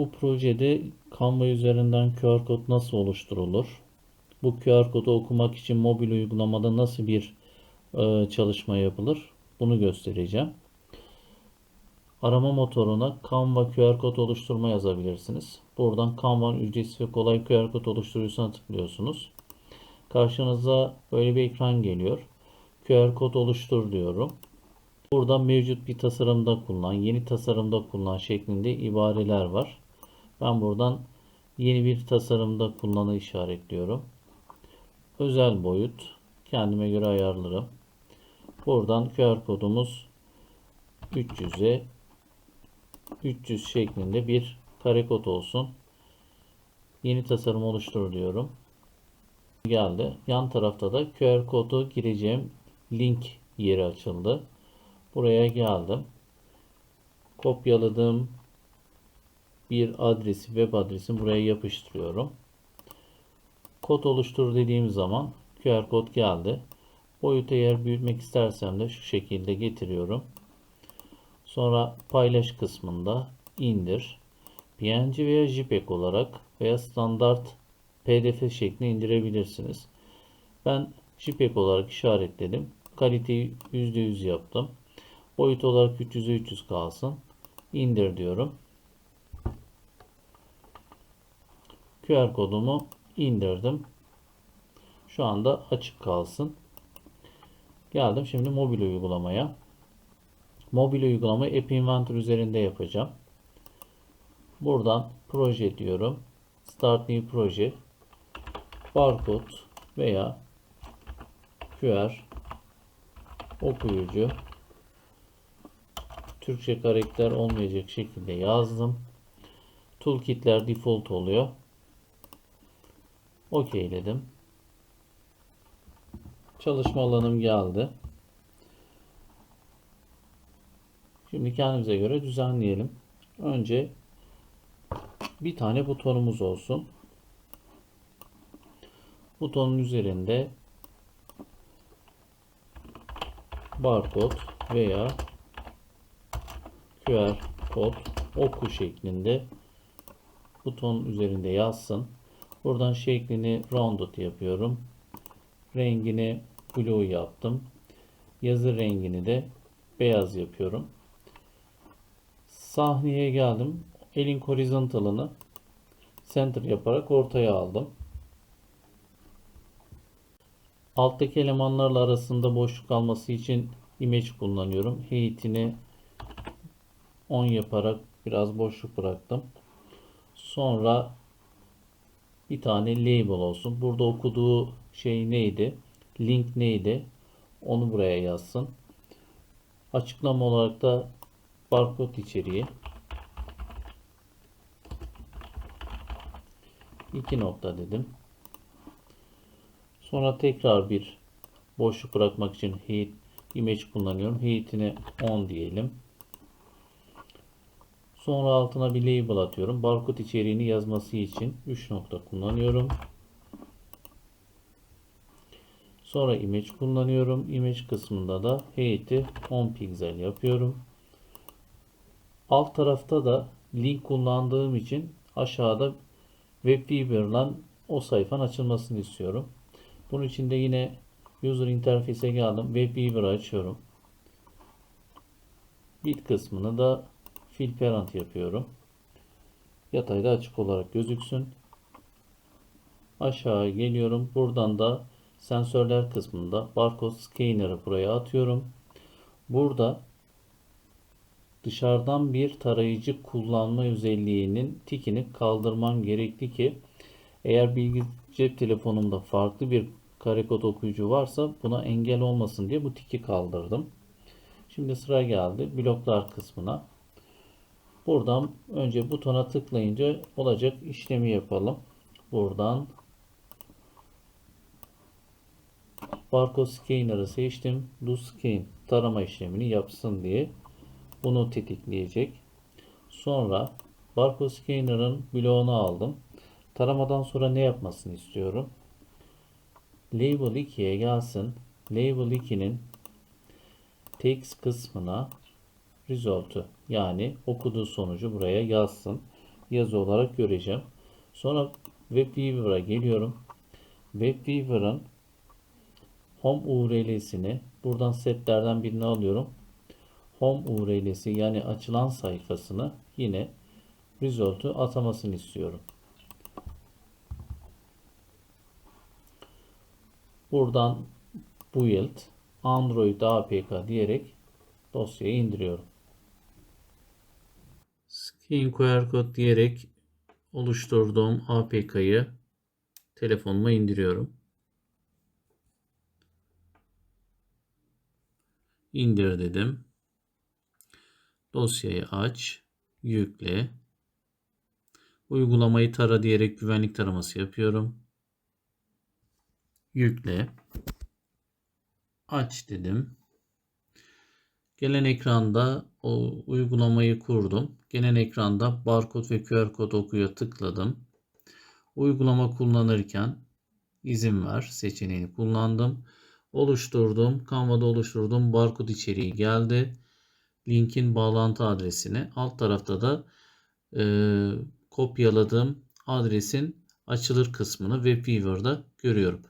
Bu projede Canva üzerinden QR kod nasıl oluşturulur? Bu QR kodu okumak için mobil uygulamada nasıl bir e, çalışma yapılır? Bunu göstereceğim. Arama motoruna Canva QR kod oluşturma yazabilirsiniz. Buradan Canva'nın ücretsiz ve kolay QR kod oluşturucusuna tıklıyorsunuz. Karşınıza böyle bir ekran geliyor. QR kod oluştur diyorum. Burada mevcut bir tasarımda kullan, yeni tasarımda kullan şeklinde ibareler var. Ben buradan yeni bir tasarımda kullanı işaretliyorum. Özel boyut kendime göre ayarlarım. Buradan QR kodumuz 300'e 300 şeklinde bir kare kod olsun. Yeni tasarım oluştur diyorum. Geldi. Yan tarafta da QR kodu gireceğim link yeri açıldı. Buraya geldim. Kopyaladığım bir adresi, web adresini buraya yapıştırıyorum. Kod oluştur dediğim zaman QR kod geldi. Boyutu eğer büyütmek istersem de şu şekilde getiriyorum. Sonra paylaş kısmında indir. PNG veya JPEG olarak veya standart PDF şeklinde indirebilirsiniz. Ben JPEG olarak işaretledim. Kaliteyi %100 yaptım. Boyut olarak 300'e 300 kalsın. İndir diyorum. QR kodumu indirdim. Şu anda açık kalsın. Geldim şimdi mobil uygulamaya. Mobil uygulamayı App Inventor üzerinde yapacağım. Buradan proje diyorum. Start New Proje. Barkod veya QR okuyucu Türkçe karakter olmayacak şekilde yazdım. Toolkitler default oluyor. Okeyledim. Çalışma alanım geldi. Şimdi kendimize göre düzenleyelim. Önce bir tane butonumuz olsun. Butonun üzerinde barkod veya QR kod oku şeklinde buton üzerinde yazsın. Buradan şeklini rounded yapıyorum. Rengini blue yaptım. Yazı rengini de beyaz yapıyorum. Sahneye geldim. Elin horizontalını center yaparak ortaya aldım. Alttaki elemanlarla arasında boşluk kalması için image kullanıyorum. Height'ini 10 yaparak biraz boşluk bıraktım. Sonra bir tane label olsun. Burada okuduğu şey neydi? Link neydi? Onu buraya yazsın. Açıklama olarak da barkod içeriği. iki nokta dedim. Sonra tekrar bir boşluk bırakmak için heat image kullanıyorum. Heat'ini 10 diyelim. Sonra altına bir label atıyorum. Barkod içeriğini yazması için 3 nokta kullanıyorum. Sonra image kullanıyorum. Image kısmında da height'i 10 piksel yapıyorum. Alt tarafta da link kullandığım için aşağıda WebWeaver'dan o sayfanın açılmasını istiyorum. Bunun için de yine user interface'e geldim. WebWeaver'ı açıyorum. Bit kısmını da fill parent yapıyorum. Yatayda açık olarak gözüksün. Aşağı geliyorum. Buradan da sensörler kısmında barcode scanner'ı buraya atıyorum. Burada dışarıdan bir tarayıcı kullanma özelliğinin tikini kaldırmam gerekli ki eğer bilgi cep telefonumda farklı bir karekod okuyucu varsa buna engel olmasın diye bu tiki kaldırdım. Şimdi sıra geldi bloklar kısmına. Buradan önce butona tıklayınca olacak işlemi yapalım. Buradan barcode scanner'ı seçtim. Scan tarama işlemini yapsın diye bunu tetikleyecek. Sonra barcode scanner'ın bloğunu aldım. Taramadan sonra ne yapmasını istiyorum? Label 2'ye gelsin. Label 2'nin text kısmına result'u yani okuduğu sonucu buraya yazsın. yazı olarak göreceğim. Sonra WebWeaver'a geliyorum. WebWeaver'ın home URL'sini buradan setlerden birini alıyorum. Home URL'si yani açılan sayfasını yine result'u atamasını istiyorum. Buradan build android apk diyerek dosyayı indiriyorum. Skin QR code diyerek oluşturduğum APK'yı telefonuma indiriyorum. İndir dedim. Dosyayı aç, yükle. Uygulamayı tara diyerek güvenlik taraması yapıyorum. Yükle. Aç dedim. Gelen ekranda o uygulamayı kurdum. Gelen ekranda barkod ve QR kod okuya tıkladım. Uygulama kullanırken izin ver seçeneğini kullandım. Oluşturdum. Canva'da oluşturduğum barkod içeriği geldi. Linkin bağlantı adresini alt tarafta da e, kopyaladığım adresin açılır kısmını WebWeaver'da görüyorum.